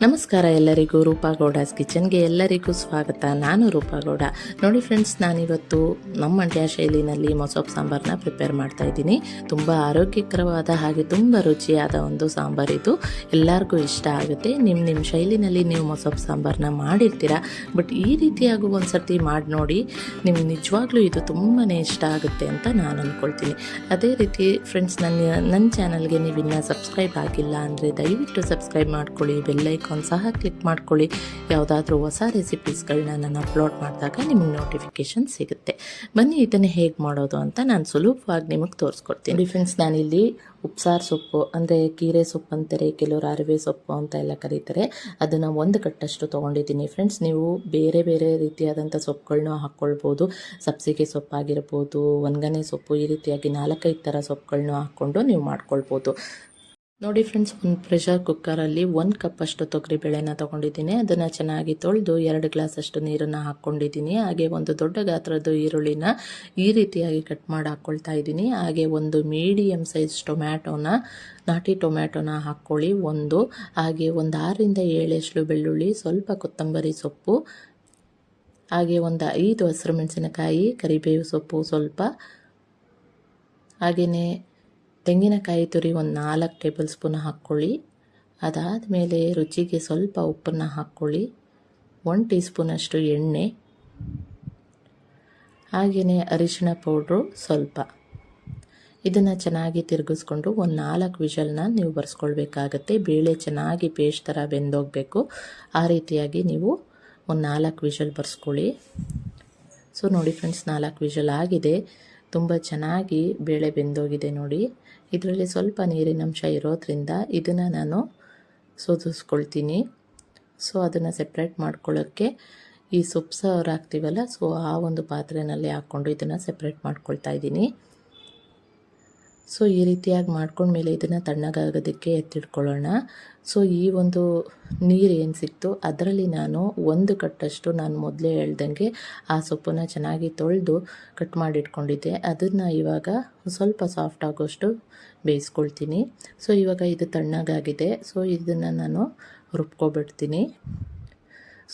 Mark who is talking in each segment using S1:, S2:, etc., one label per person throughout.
S1: ನಮಸ್ಕಾರ ಎಲ್ಲರಿಗೂ ರೂಪಾ ಗೌಡಾಸ್ ಕಿಚನ್ಗೆ ಎಲ್ಲರಿಗೂ ಸ್ವಾಗತ. ನಾನು ರೂಪಾ ಗೌಡ. ನೋಡಿ ಫ್ರೆಂಡ್ಸ್ ನಾನಿವತ್ತು ನಮ್ಮ ಮಂಡ್ಯ ಶೈಲಿನಲ್ಲಿ ಮೊಸೊಪ್ಪು ಸಾಂಬಾರನ್ನ ಪ್ರಿಪೇರ್ ಮಾಡ್ತಾ ಇದ್ದೀನಿ. ತುಂಬ ಆರೋಗ್ಯಕರವಾದ ಹಾಗೆ ತುಂಬ ರುಚಿಯಾದ ಒಂದು ಸಾಂಬಾರ್ ಇದು. ಎಲ್ಲರಿಗೂ ಇಷ್ಟ ಆಗುತ್ತೆ. ನಿಮ್ಮ ನಿಮ್ಮ ಶೈಲಿನಲ್ಲಿ ನೀವು ಮೊಸೊಪ್ಪು ಸಾಂಬಾರನ್ನ ಮಾಡಿರ್ತೀರ? ಬಟ್ ಈ ರೀತಿಯಾಗೂ ಒಂದು ಸರ್ತಿ ಮಾಡಿ ನೋಡಿ. ನಿಮ್ಗೆ ನಿಜವಾಗ್ಲೂ ಇದು ತುಂಬಾ ಇಷ್ಟ ಆಗುತ್ತೆ ಅಂತ ನಾನು ಅಂದ್ಕೊಳ್ತೀನಿ ಅದೇ ರೀತಿ ಫ್ರೆಂಡ್ಸ್ ನನ್ನ ನನ್ನ ಚಾನಲ್ಗೆ ನೀವು ಇನ್ನೂ ಸಬ್ಸ್ಕ್ರೈಬ್ ಆಗಿಲ್ಲ ಅಂದರೆ ದಯವಿಟ್ಟು ಸಬ್ಸ್ಕ್ರೈಬ್ ಮಾಡ್ಕೊಳ್ಳಿ ಬೆಲ್ಲೈಕಾನ್ ಸಹ ಕ್ಲಿಕ್ ಮಾಡ್ಕೊಳ್ಳಿ. ಯಾವುದಾದ್ರೂ ಹೊಸ ರೆಸಿಪೀಸ್ಗಳನ್ನ ನಾನು ಅಪ್ಲೋಡ್ ಮಾಡಿದಾಗ ನಿಮಗೆ ನೋಟಿಫಿಕೇಶನ್ ಸಿಗುತ್ತೆ. ಬನ್ನಿ, ಇದನ್ನು ಹೇಗೆ ಮಾಡೋದು ಅಂತ ನಾನು ಸುಲಭವಾಗಿ ನಿಮಗೆ ತೋರಿಸ್ಕೊಡ್ತೀನಿ. ಫ್ರೆಂಡ್ಸ್ ನಾನಿಲ್ಲಿ ಉಪ್ಸಾರು ಸೊಪ್ಪು, ಅಂದರೆ ಕೀರೆ ಸೊಪ್ಪು ಅಂತಾರೆ, ಕೆಲವರು ಅರಿವೆ ಸೊಪ್ಪು ಅಂತ ಎಲ್ಲ ಕರೀತಾರೆ. ಅದನ್ನು ಒಂದು ಕಟ್ಟಷ್ಟು ತೊಗೊಂಡಿದ್ದೀನಿ. ಫ್ರೆಂಡ್ಸ್ ನೀವು ಬೇರೆ ಬೇರೆ ರೀತಿಯಾದಂಥ ಸೊಪ್ಪುಗಳನ್ನ ಹಾಕ್ಕೊಳ್ಬೋದು ಸಬ್ಸಿಗೆ ಸೊಪ್ಪಾಗಿರ್ಬೋದು ಒಣಗನೆ ಸೊಪ್ಪು ಈ ರೀತಿಯಾಗಿ ನಾಲ್ಕೈದು ಥರ ಸೊಪ್ಪುಗಳನ್ನ ಹಾಕ್ಕೊಂಡು ನೀವು ಮಾಡ್ಕೊಳ್ಬೋದು. ನೋಡಿ ಫ್ರೆಂಡ್ಸ್ ಒಂದು ಪ್ರೆಷರ್ ಕುಕ್ಕರಲ್ಲಿ ಒಂದು ಕಪ್ಪಷ್ಟು ತೊಗರಿಬೇಳೆನ ತೊಗೊಂಡಿದ್ದೀನಿ. ಅದನ್ನು ಚೆನ್ನಾಗಿ ತೊಳೆದು ಎರಡು ಗ್ಲಾಸಷ್ಟು ನೀರನ್ನು ಹಾಕ್ಕೊಂಡಿದ್ದೀನಿ. ಹಾಗೆ ಒಂದು ದೊಡ್ಡ ಗಾತ್ರದ ಈರುಳ್ಳಿನ ಈ ರೀತಿಯಾಗಿ ಕಟ್ ಮಾಡಿ ಹಾಕ್ಕೊಳ್ತಾ ಇದ್ದೀನಿ. ಹಾಗೆ ಒಂದು ಮೀಡಿಯಮ್ ಸೈಜ್ ಟೊಮ್ಯಾಟೋನ, ನಾಟಿ ಟೊಮ್ಯಾಟೋನ ಹಾಕ್ಕೊಳ್ಳಿ ಒಂದು. ಹಾಗೆ ಒಂದು ಆರರಿಂದ ಏಳೆಷ್ಟು ಬೆಳ್ಳುಳ್ಳಿ, ಸ್ವಲ್ಪ ಕೊತ್ತಂಬರಿ ಸೊಪ್ಪು, ಹಾಗೆ ಒಂದು ಐದು ಹಸಿರು ಮೆಣಸಿನಕಾಯಿ, ಕರಿಬೇವು ಸೊಪ್ಪು ಸ್ವಲ್ಪ ಹಾಗೆಯೇ ತೆಂಗಿನಕಾಯಿ ತುರಿ ಒಂದು ನಾಲ್ಕು ಟೇಬಲ್ ಸ್ಪೂನ್ ಹಾಕ್ಕೊಳ್ಳಿ ಅದಾದಮೇಲೆ ರುಚಿಗೆ ಸ್ವಲ್ಪ ಉಪ್ಪನ್ನು ಹಾಕ್ಕೊಳ್ಳಿ ಒನ್ ಟೀ ಸ್ಪೂನಷ್ಟು ಎಣ್ಣೆ. ಹಾಗೆಯೇ ಅರಿಶಿಣ ಪೌಡ್ರು ಸ್ವಲ್ಪ. ಇದನ್ನು ಚೆನ್ನಾಗಿ ತಿರುಗಿಸ್ಕೊಂಡು ಒಂದು ನಾಲ್ಕು ವಿಷಲ್ನ ನೀವು ಬರ್ಸ್ಕೊಳ್ಬೇಕಾಗತ್ತೆ. ಬೇಳೆ ಚೆನ್ನಾಗಿ ಪೇಸ್ಟ್ ಥರ ಬೆಂದೋಗಬೇಕು. ಆ ರೀತಿಯಾಗಿ ನೀವು ಒಂದು ನಾಲ್ಕು ವಿಷಲ್ ಬರ್ಸ್ಕೊಳ್ಳಿ. ಸೊ ನೋಡಿ ಫ್ರೆಂಡ್ಸ್ ನಾಲ್ಕು ವಿಷಲ್ ಆಗಿದೆ. ತುಂಬ ಚೆನ್ನಾಗಿ ಬೇಳೆ ಬೆಂದೋಗಿದೆ ನೋಡಿ. ಇದರಲ್ಲಿ ಸ್ವಲ್ಪ ನೀರಿನಂಶ ಇರೋದ್ರಿಂದ ಇದನ್ನು ನಾನು ಸೋದಿಸ್ಕೊಳ್ತೀನಿ ಸೊ ಅದನ್ನು ಸೆಪ್ರೇಟ್ ಮಾಡ್ಕೊಳ್ಳೋಕ್ಕೆ ಈ ಸೊಪ್ಪು ಸಾರು ಹಾಕ್ತೀವಲ್ಲ ಸೊ ಆ ಒಂದು ಪಾತ್ರೆಯಲ್ಲಿ ಹಾಕ್ಕೊಂಡು ಇದನ್ನು ಸೆಪ್ರೇಟ್ ಮಾಡ್ಕೊಳ್ತಾ ಇದ್ದೀನಿ. ಸೊ ಈ ರೀತಿಯಾಗಿ ಮಾಡ್ಕೊಂಡ್ಮೇಲೆ ಇದನ್ನು ತಣ್ಣಗಾಗೋದಕ್ಕೆ ಎತ್ತಿಟ್ಕೊಳ್ಳೋಣ. ಸೊ ಈ ಒಂದು ನೀರು ಏನು ಸಿಕ್ತು, ಅದರಲ್ಲಿ ನಾನು ಒಂದು ಕಟ್ಟಷ್ಟು ನಾನು ಮೊದಲೇ ಹೇಳ್ದಂಗೆ ಆ ಸೊಪ್ಪನ್ನು ಚೆನ್ನಾಗಿ ತೊಳೆದು ಕಟ್ ಮಾಡಿಟ್ಕೊಂಡಿದ್ದೆ. ಅದನ್ನು ಇವಾಗ ಸ್ವಲ್ಪ ಸಾಫ್ಟ್ ಆಗೋಷ್ಟು ಬೇಯಿಸ್ಕೊಳ್ತೀನಿ. ಸೊ ಇವಾಗ ಇದು ತಣ್ಣಗಾಗಿದೆ. ಸೊ ಇದನ್ನು ನಾನು ರುಬ್ಕೊಬಿಡ್ತೀನಿ.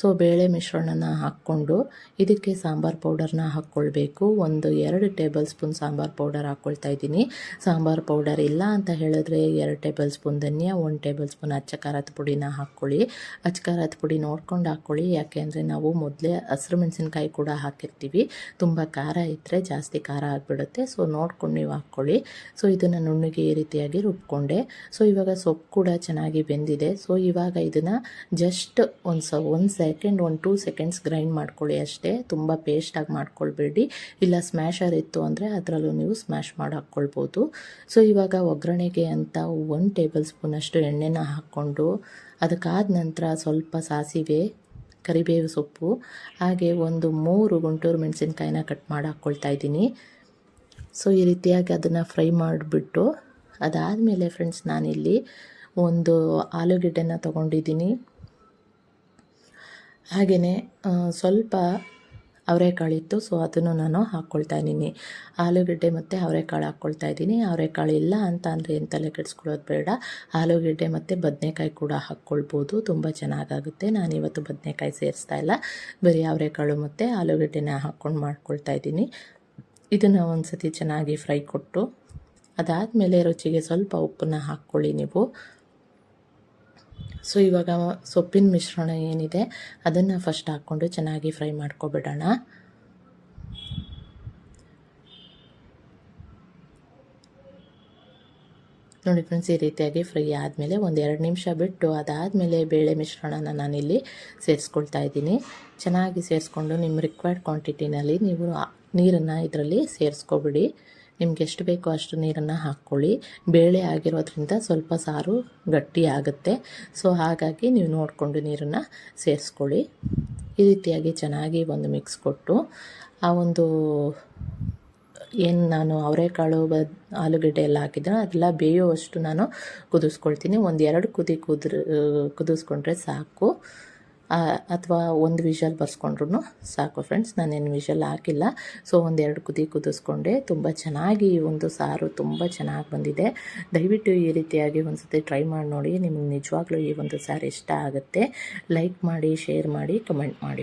S1: ಸೊ ಬೇಳೆ ಮಿಶ್ರಣನ ಹಾಕ್ಕೊಂಡು ಇದಕ್ಕೆ ಸಾಂಬಾರು ಪೌಡರ್ನ ಹಾಕ್ಕೊಳ್ಬೇಕು. ಒಂದು ಎರಡು ಟೇಬಲ್ ಸ್ಪೂನ್ ಸಾಂಬಾರು ಪೌಡರ್ ಹಾಕ್ಕೊಳ್ತಾ ಇದ್ದೀನಿ. ಸಾಂಬಾರು ಪೌಡರ್ ಇಲ್ಲ ಅಂತ ಹೇಳಿದ್ರೆ ಎರಡು ಟೇಬಲ್ ಸ್ಪೂನ್ ಧನಿಯಾ, ಒಂದು ಟೇಬಲ್ ಸ್ಪೂನ್ ಅಚ್ಚ ಖಾರದ ಪುಡಿನ ಹಾಕ್ಕೊಳ್ಳಿ. ಅಚ್ಚ ಖಾರದ ಪುಡಿ ನೋಡ್ಕೊಂಡು ಹಾಕ್ಕೊಳ್ಳಿ. ಯಾಕೆ ಅಂದರೆ ನಾವು ಮೊದಲೇ ಹಸಿರು ಮೆಣಸಿನ್ಕಾಯಿ ಕೂಡ ಹಾಕಿರ್ತೀವಿ. ತುಂಬ ಖಾರ ಇದ್ದರೆ ಜಾಸ್ತಿ ಖಾರ ಆಗಿಬಿಡುತ್ತೆ. ಸೊ ನೋಡ್ಕೊಂಡು ನೀವು ಹಾಕ್ಕೊಳ್ಳಿ. ಸೊ ಇದನ್ನು ನುಣ್ಣಗೆ ಈ ರೀತಿಯಾಗಿ ರುಬ್ಕೊಂಡೆ. ಸೊ ಇವಾಗ ಸೊಪ್ಪು ಕೂಡ ಚೆನ್ನಾಗಿ ಬೆಂದಿದೆ. ಸೊ ಇವಾಗ ಇದನ್ನು ಜಸ್ಟ್ ಒಂದು ಸ ಒಂದು ಸೆಕೆಂಡ್ ಒಂದು ಟೂ ಸೆಕೆಂಡ್ಸ್ ಗ್ರೈಂಡ್ ಮಾಡ್ಕೊಳ್ಳಿ ಅಷ್ಟೇ. ತುಂಬ ಪೇಸ್ಟಾಗಿ ಮಾಡ್ಕೊಳ್ಬೇಡಿ. ಇಲ್ಲ ಸ್ಮ್ಯಾಶರ್ ಇತ್ತು ಅಂದರೆ ಅದರಲ್ಲೂ ನೀವು ಸ್ಮ್ಯಾಶ್ ಮಾಡಿ ಹಾಕ್ಕೊಳ್ಬೋದು. ಸೊ ಇವಾಗ ಒಗ್ಗರಣೆಗೆ ಅಂತ ಒಂದು ಟೇಬಲ್ ಸ್ಪೂನಷ್ಟು ಎಣ್ಣೆನ ಹಾಕ್ಕೊಂಡು ಅದಕ್ಕಾದ ನಂತರ ಸ್ವಲ್ಪ ಸಾಸಿವೆ, ಕರಿಬೇವು ಸೊಪ್ಪು, ಹಾಗೆ ಒಂದು ಮೂರು ಗುಂಟೂರು ಮೆಣಸಿನ್ಕಾಯಿನ ಕಟ್ ಮಾಡಿ ಹಾಕ್ಕೊಳ್ತಾ ಇದ್ದೀನಿ. ಸೊ ಈ ರೀತಿಯಾಗಿ ಅದನ್ನು ಫ್ರೈ ಮಾಡಿಬಿಟ್ಟು ಅದಾದಮೇಲೆ ಫ್ರೆಂಡ್ಸ್ ನಾನಿಲ್ಲಿ ಒಂದು ಆಲೂಗೆಡ್ಡೆನ ತೊಗೊಂಡಿದ್ದೀನಿ. ಹಾಗೆಯೇ ಸ್ವಲ್ಪ ಅವರೆಕಾಳಿತ್ತು ಸೊ ಅದನ್ನು ನಾನು ಹಾಕ್ಕೊಳ್ತಾ ಇದ್ದೀನಿ. ಆಲೂಗಡ್ಡೆ ಮತ್ತು ಅವರೆಕಾಳು ಹಾಕ್ಕೊಳ್ತಾ ಇದ್ದೀನಿ. ಅವರೆಕಾಳು ಇಲ್ಲ ಅಂತ ಅಂದರೆ ಏನು ತಲೆ ಕೆಡಿಸ್ಕೊಳ್ಳೋದು ಬೇಡ. ಆಲೂಗಡ್ಡೆ ಮತ್ತು ಬದನೆಕಾಯಿ ಕೂಡ ಹಾಕ್ಕೊಳ್ಬೋದು. ತುಂಬ ಚೆನ್ನಾಗಾಗುತ್ತೆ. ನಾನಿವತ್ತು ಬದನೆಕಾಯಿ ಸೇರಿಸ್ತಾ ಇಲ್ಲ. ಬರೀ ಅವರೆಕಾಳು ಮತ್ತು ಆಲೂಗಡ್ಡೆನ ಹಾಕ್ಕೊಂಡು ಮಾಡ್ಕೊಳ್ತಾ ಇದ್ದೀನಿ. ಇದನ್ನು ಒಂದು ಸತಿ ಚೆನ್ನಾಗಿ ಫ್ರೈ ಕೊಟ್ಟು, ಅದಾದಮೇಲೆ ರುಚಿಗೆ ಸ್ವಲ್ಪ ಉಪ್ಪನ್ನು ಹಾಕ್ಕೊಳ್ಳಿ ನೀವು. ಸೊ ಇವಾಗ ಸೊಪ್ಪಿನ ಮಿಶ್ರಣ ಏನಿದೆ, ಅದನ್ನು ಫಸ್ಟ್ ಹಾಕ್ಕೊಂಡು ಚೆನ್ನಾಗಿ ಫ್ರೈ ಮಾಡ್ಕೊಬಿಡೋಣ. ನೋಡಿ ಫ್ರೆಂಡ್ಸ್ ಈ ರೀತಿಯಾಗಿ ಫ್ರೈ ಆದಮೇಲೆ ಒಂದು ಎರಡು ನಿಮಿಷ ಬಿಟ್ಟು ಅದಾದಮೇಲೆ ಬೇಳೆ ಮಿಶ್ರಣನ ನಾನಿಲ್ಲಿ ಸೇರಿಸ್ಕೊಳ್ತಾ ಇದ್ದೀನಿ. ಚೆನ್ನಾಗಿ ಸೇರಿಸ್ಕೊಂಡು ನಿಮ್ಮ ರಿಕ್ವೈರ್ಡ್ ಕ್ವಾಂಟಿಟಿನಲ್ಲಿ ನೀವು ನೀರನ್ನು ಇದರಲ್ಲಿ ಸೇರಿಸ್ಕೊಬಿಡಿ. ನಿಮ್ಗೆ ಎಷ್ಟು ಬೇಕೋ ಅಷ್ಟು ನೀರನ್ನು ಹಾಕ್ಕೊಳ್ಳಿ ಬೇಳೆ ಆಗಿರೋದ್ರಿಂದ ಸ್ವಲ್ಪ ಸಾರು ಗಟ್ಟಿ ಆಗುತ್ತೆ. ಸೊ ಹಾಗಾಗಿ ನೀವು ನೋಡಿಕೊಂಡು ನೀರನ್ನು ಸೇರಿಸ್ಕೊಳ್ಳಿ. ಈ ರೀತಿಯಾಗಿ ಚೆನ್ನಾಗಿ ಒಂದು ಮಿಕ್ಸ್ ಕೊಟ್ಟು ಆ ಒಂದು ಏನು ನಾನು ಅವರೆಕಾಳು, ಬ, ಆಲೂಗಡ್ಡೆ ಎಲ್ಲ ಹಾಕಿದ್ರೆ ಅದೆಲ್ಲ ಬೇಯೋವಷ್ಟು ನಾನು ಕುದಿಸ್ಕೊಳ್ತೀನಿ. ಒಂದು ಎರಡು ಕುದಿ ಕುದ್ರ, ಕುದಿಸ್ಕೊಂಡ್ರೆ ಸಾಕು. ಅಥವಾ ಒಂದು ವಿಷಲ್ ಬರ್ಸ್ಕೊಂಡ್ರು ಸಾಕು ಫ್ರೆಂಡ್ಸ್ ನಾನೇನು ವಿಷಲ್ ಹಾಕಿಲ್ಲ. ಸೊ ಒಂದೆರಡು ಕುದಿ ಕುದಿಸ್ಕೊಂಡೆ. ತುಂಬ ಚೆನ್ನಾಗಿ ಒಂದು ಸಾರು ತುಂಬ ಚೆನ್ನಾಗಿ ಬಂದಿದೆ. ದಯವಿಟ್ಟು ಈ ರೀತಿಯಾಗಿ ಒಂದ್ಸತಿ ಟ್ರೈ ಮಾಡಿ ನೋಡಿ. ನಿಮಗೆ ನಿಜವಾಗ್ಲೂ ಈ ಒಂದು ಸಾರು ಇಷ್ಟ ಆಗುತ್ತೆ. ಲೈಕ್ ಮಾಡಿ ಶೇರ್ ಮಾಡಿ ಕಮೆಂಟ್ ಮಾಡಿ.